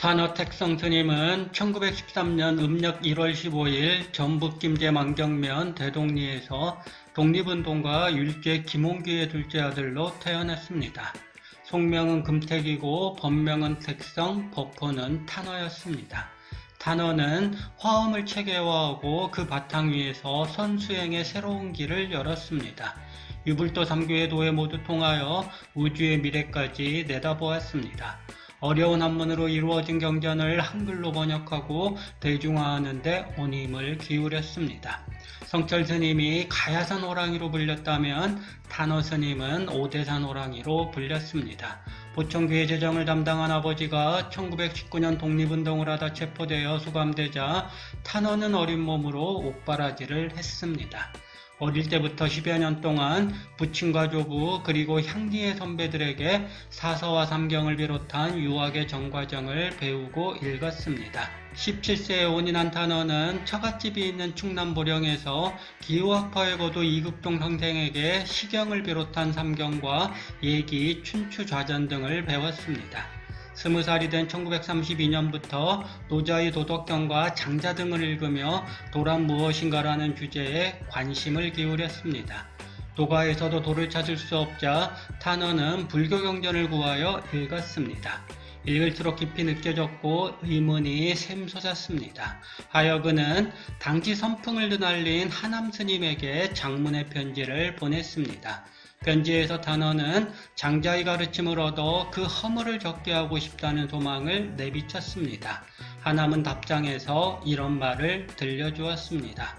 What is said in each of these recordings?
탄어 택성 스님은 1913년 음력 1월 15일 전북 김제 망경면 대동리에서 독립운동가 율제 김홍규의 둘째 아들로 태어났습니다. 속명은 금택이고 법명은 택성, 법호는 탄어였습니다. 탄어는 화엄을 체계화하고 그 바탕 위에서 선수행의 새로운 길을 열었습니다. 유불도 3교의 도에 모두 통하여 우주의 미래까지 내다보았습니다. 어려운 한문으로 이루어진 경전을 한글로 번역하고 대중화하는 데 온 힘을 기울였습니다. 성철 스님이 가야산 호랑이로 불렸다면 단어 스님은 오대산 호랑이로 불렸습니다. 보청교회 재정을 담당한 아버지가 1919년 독립운동을 하다 체포되어 수감되자 탄원은 어린 몸으로 옥바라지를 했습니다. 어릴 때부터 10여 년 동안 부친과 조부 그리고 향리의 선배들에게 사서와 삼경을 비롯한 유학의 정과정을 배우고 읽었습니다. 17세에 온인한 탄원은 처갓집이 있는 충남 보령에서 기후학파의 거두 이국동 선생에게 시경을 비롯한 삼경과 얘기, 춘추, 좌전 등을 배웠습니다. 스무 살이 된 1932년부터 노자의 도덕경과 장자 등을 읽으며 도란 무엇인가라는 주제에 관심을 기울였습니다. 도가에서도 도를 찾을 수 없자 탄원은 불교 경전을 구하여 읽었습니다. 읽을수록 깊이 느껴졌고 의문이 샘솟았습니다. 하여 그는 당시 선풍을 드날린 하남 스님에게 장문의 편지를 보냈습니다. 편지에서 단어는 장자의 가르침을 얻어 그 허물을 적게 하고 싶다는 소망을 내비쳤습니다. 하남은 답장에서 이런 말을 들려주었습니다.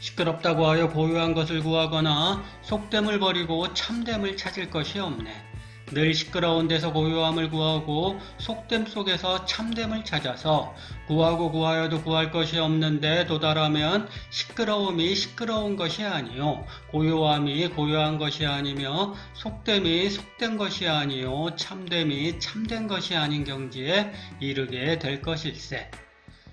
시끄럽다고 하여 고요한 것을 구하거나 속됨을 버리고 참됨을 찾을 것이 없네. 늘 시끄러운 데서 고요함을 구하고 속됨 속에서 참됨을 찾아서 구하고 구하여도 구할 것이 없는데 도달하면 시끄러움이 시끄러운 것이 아니요 고요함이 고요한 것이 아니며 속됨이 속된 것이 아니요 참됨이 참된 것이 아닌 경지에 이르게 될 것일세.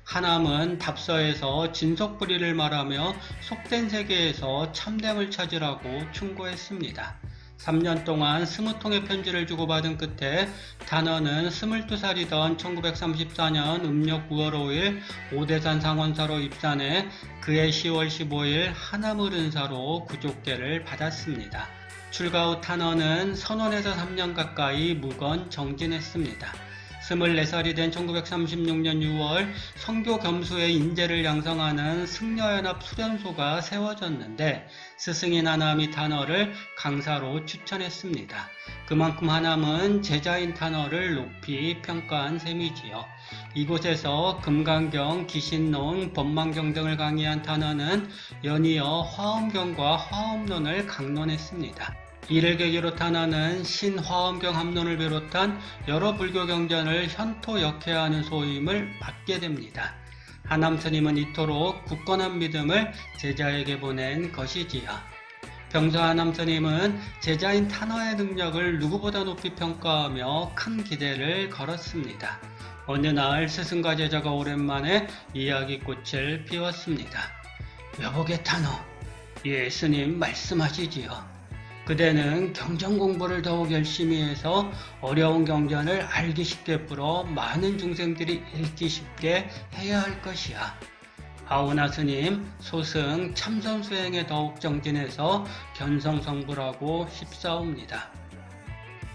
하남은 답서에서 진속불의를 말하며 속된 세계에서 참됨을 찾으라고 충고했습니다. 3년 동안 20통의 편지를 주고받은 끝에 단어는 22살이던 1934년 음력 9월 5일 오대산 상원사로 입산해 그해 10월 15일 하남을 은사로 구족계를 받았습니다. 출가 후 탄원은 선원에서 3년 가까이 묵언 정진했습니다. 24살이 된 1936년 6월 성교 겸수의 인재를 양성하는 승려연합 수련소가 세워졌는데 스승인 하남이 탄어를 강사로 추천했습니다. 그만큼 하남은 제자인 탄어를 높이 평가한 셈이지요. 이곳에서 금강경, 기신론, 법망경 등을 강의한 탄어는 연이어 화엄경과 화엄론을 강론했습니다. 이를 계기로 탄하는 신화엄경 합론을 비롯한 여러 불교 경전을 현토 역해하는 소임을 받게 됩니다. 하남 스님은 이토록 굳건한 믿음을 제자에게 보낸 것이지요. 병서 하남 스님은 제자인 탄화의 능력을 누구보다 높이 평가하며 큰 기대를 걸었습니다. 어느 날 스승과 제자가 오랜만에 이야기꽃을 피웠습니다. 여보게 탄호, 예 스님 말씀하시지요. 그대는 경전 공부를 더욱 열심히 해서 어려운 경전을 알기 쉽게 풀어 많은 중생들이 읽기 쉽게 해야 할 것이야. 하오나 스님, 소승 참선 수행에 더욱 정진해서 견성성불하고 싶사옵니다.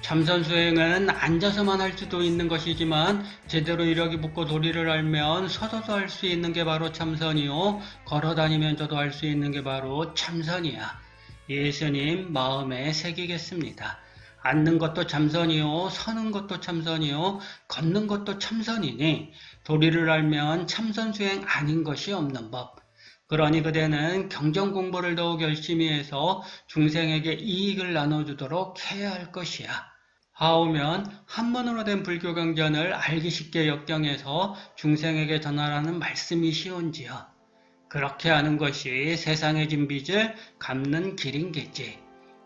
참선 수행은 앉아서만 할 수도 있는 것이지만 제대로 이력이 붙고 도리를 알면 서서도 할 수 있는 게 바로 참선이요 걸어 다니면서도 할 수 있는 게 바로 참선이야. 예수님 마음에 새기겠습니다. 앉는 것도 참선이요, 서는 것도 참선이요, 걷는 것도 참선이니 도리를 알면 참선 수행 아닌 것이 없는 법. 그러니 그대는 경전 공부를 더욱 열심히 해서 중생에게 이익을 나눠주도록 해야 할 것이야. 하오면 한문으로 된 불교 경전을 알기 쉽게 역경해서 중생에게 전하라는 말씀이 쉬운지요. 그렇게 하는 것이 세상의 진 빚을 갚는 길인겠지.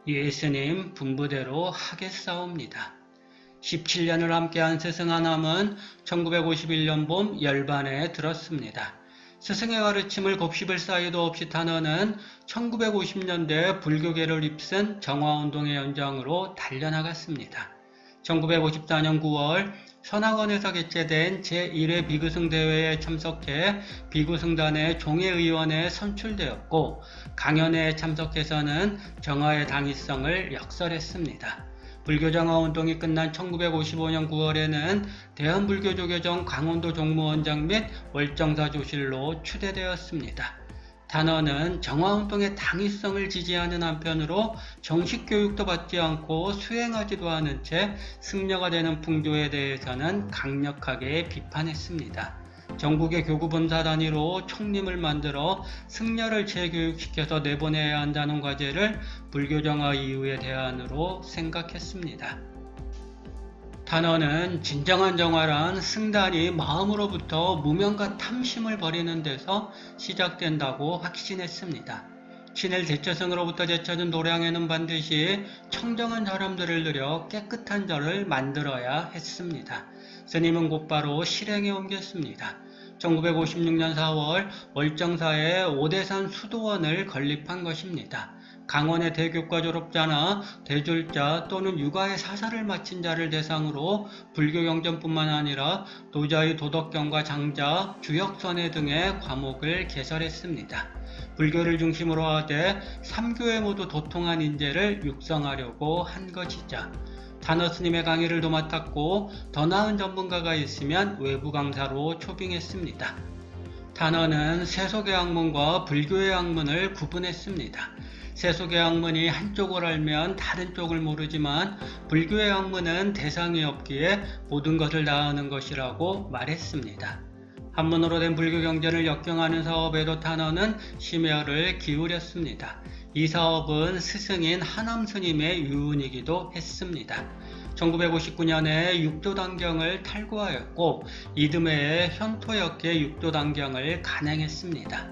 예수님 분부대로 하겠사옵니다. 17년을 함께한 스승 하남은 1951년 봄 열반에 들었습니다. 스승의 가르침을 곱씹을 사이도 없이 탄원은 1950년대 불교계를 휩쓴 정화운동의 연장으로 달려나갔습니다. 1954년 9월 선악원에서 개최된 제1회 비구승 대회에 참석해 비구승단의 종회의원에 선출되었고 강연회에 참석해서는 정화의 당위성을 역설했습니다. 불교정화 운동이 끝난 1955년 9월에는 대한불교조계종 강원도 종무원장 및 월정사 조실로 추대되었습니다. 단원은 정화운동의 당위성을 지지하는 한편으로 정식 교육도 받지 않고 수행하지도 않은 채 승려가 되는 풍조에 대해서는 강력하게 비판했습니다. 전국의 교구본사 단위로 총림을 만들어 승려를 재교육시켜서 내보내야 한다는 과제를 불교정화 이후의 대안으로 생각했습니다. 단어는 진정한 정화란 승단이 마음으로부터 무명과 탐심을 버리는 데서 시작된다고 확신했습니다. 친일 대처승으로부터 제쳐진 도량에는 반드시 청정한 사람들을 들여 깨끗한 절을 만들어야 했습니다. 스님은 곧바로 실행에 옮겼습니다. 1956년 4월 월정사에 오대산 수도원을 건립한 것입니다. 강원의 대교과 졸업자나 대졸자 또는 육아의 사사를 마친 자를 대상으로 불교 경전뿐만 아니라 도자의 도덕경과 장자, 주역선회 등의 과목을 개설했습니다. 불교를 중심으로 하되 삼교에 모두 도통한 인재를 육성하려고 한 것이죠. 단어 스님의 강의를 도맡았고 더 나은 전문가가 있으면 외부 강사로 초빙했습니다. 단어는 세속의 학문과 불교의 학문을 구분했습니다. 세속의 학문이 한쪽을 알면 다른 쪽을 모르지만 불교의 학문은 대상이 없기에 모든 것을 다 아는 것이라고 말했습니다. 한문으로 된 불교 경전을 역경하는 사업에도 탄원은 심혈을 기울였습니다. 이 사업은 스승인 하남 스님의 유운이기도 했습니다. 1959년에 육도 단경을 탈구하였고 이듬해에 현토역계 육도 단경을 간행했습니다.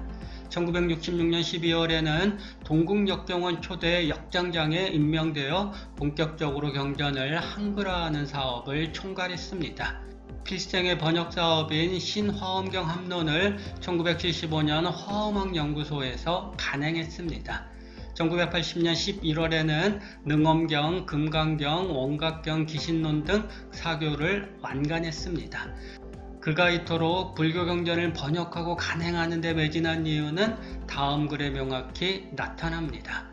1966년 12월에는 동국역경원 초대 역장장에 임명되어 본격적으로 경전을 한글화하는 사업을 총괄했습니다. 필생의 번역 사업인 신화엄경 합론을 1975년 화엄학 연구소에서 간행했습니다. 1980년 11월에는 능엄경, 금강경, 원각경, 기신론 등 사교를 완간했습니다. 그가 이토록 불교 경전을 번역하고 간행하는 데 매진한 이유는 다음 글에 명확히 나타납니다.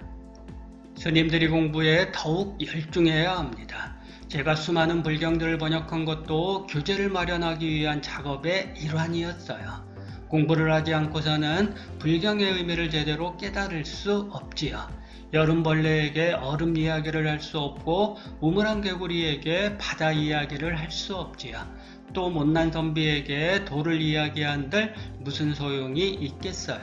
스님들이 공부에 더욱 열중해야 합니다. 제가 수많은 불경들을 번역한 것도 교재를 마련하기 위한 작업의 일환이었어요. 공부를 하지 않고서는 불경의 의미를 제대로 깨달을 수 없지요. 여름벌레에게 얼음 이야기를 할 수 없고 우물한 개구리에게 바다 이야기를 할 수 없지요. 또 못난 선비에게 도를 이야기한들 무슨 소용이 있겠어요.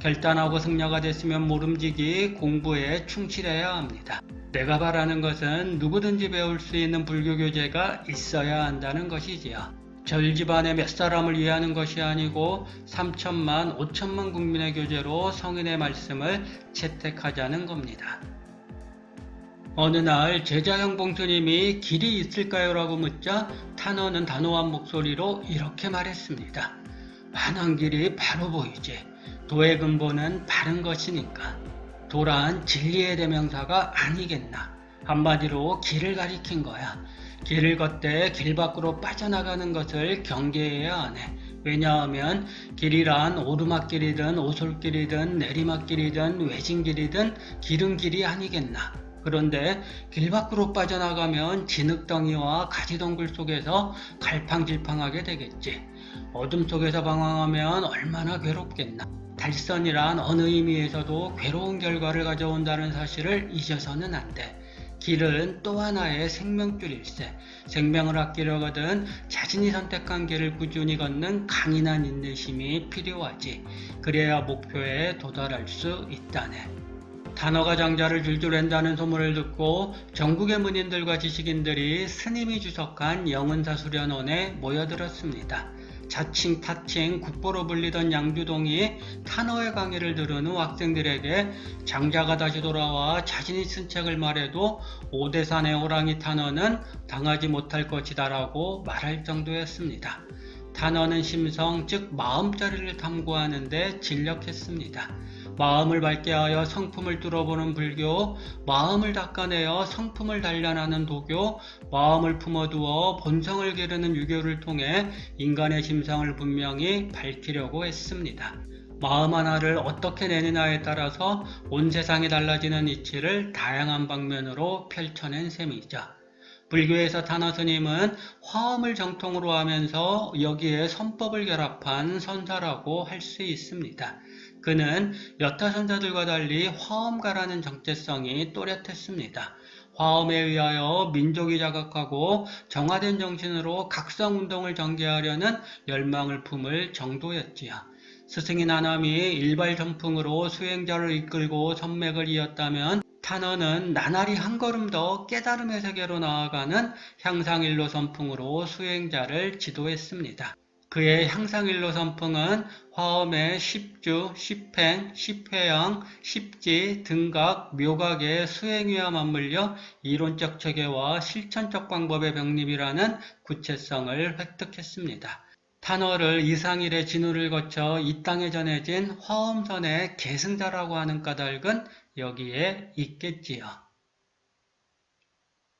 결단하고 승려가 됐으면 모름지기 공부에 충실해야 합니다. 내가 바라는 것은 누구든지 배울 수 있는 불교 교재가 있어야 한다는 것이지요. 절 집안의 몇 사람을 위하는 것이 아니고 3천만, 5천만 국민의 교재로 성인의 말씀을 채택하자는 겁니다. 어느 날 제자형 봉수님이 길이 있을까요? 라고 묻자 탄원은 단호한 목소리로 이렇게 말했습니다. 환한 길이 바로 보이지. 도의 근본은 바른 것이니까. 도란 진리의 대명사가 아니겠나. 한마디로 길을 가리킨 거야. 길을 걷되 길 밖으로 빠져나가는 것을 경계해야 하네. 왜냐하면 길이란 오르막길이든 오솔길이든 내리막길이든 외진길이든 길은 길이 아니겠나. 그런데 길 밖으로 빠져나가면 진흙덩이와 가지덩굴 속에서 갈팡질팡하게 되겠지. 어둠 속에서 방황하면 얼마나 괴롭겠나. 달선이란 어느 의미에서도 괴로운 결과를 가져온다는 사실을 잊어서는 안 돼. 길은 또 하나의 생명줄일세. 생명을 아끼려거든 자신이 선택한 길을 꾸준히 걷는 강인한 인내심이 필요하지. 그래야 목표에 도달할 수 있다네. 단어가 장자를 줄줄 앤다는 소문을 듣고 전국의 문인들과 지식인들이 스님이 주석한 영은사 수련원에 모여들었습니다. 자칭 타칭 국보로 불리던 양주동이 탄어의 강의를 들은 후 학생들에게 장자가 다시 돌아와 자신이 쓴 책을 말해도 오대산의 호랑이 탄어는 당하지 못할 것이다 라고 말할 정도였습니다. 탄어는 심성 즉 마음자리를 탐구하는데 진력했습니다. 마음을 밝게 하여 성품을 뚫어보는 불교, 마음을 닦아내어 성품을 단련하는 도교, 마음을 품어두어 본성을 기르는 유교를 통해 인간의 심성을 분명히 밝히려고 했습니다. 마음 하나를 어떻게 내느냐에 따라서 온 세상이 달라지는 이치를 다양한 방면으로 펼쳐낸 셈이죠. 불교에서 타너 스님은 화엄을 정통으로 하면서 여기에 선법을 결합한 선사라고 할 수 있습니다. 그는 여타 선사들과 달리 화엄가라는 정체성이 또렷했습니다. 화엄에 의하여 민족이 자각하고 정화된 정신으로 각성운동을 전개하려는 열망을 품을 정도였지요. 스승인 하남이 일발 전풍으로 수행자를 이끌고 선맥을 이었다면 탄원은 나날이 한 걸음 더 깨달음의 세계로 나아가는 향상일로 선풍으로 수행자를 지도했습니다. 그의 향상일로 선풍은 화엄의 십주, 십행, 십회양, 십지, 등각, 묘각의 수행위와 맞물려 이론적 체계와 실천적 방법의 병립이라는 구체성을 획득했습니다. 탄어를 이상일의 진우를 거쳐 이 땅에 전해진 화엄선의 계승자라고 하는 까닭은 여기에 있겠지요.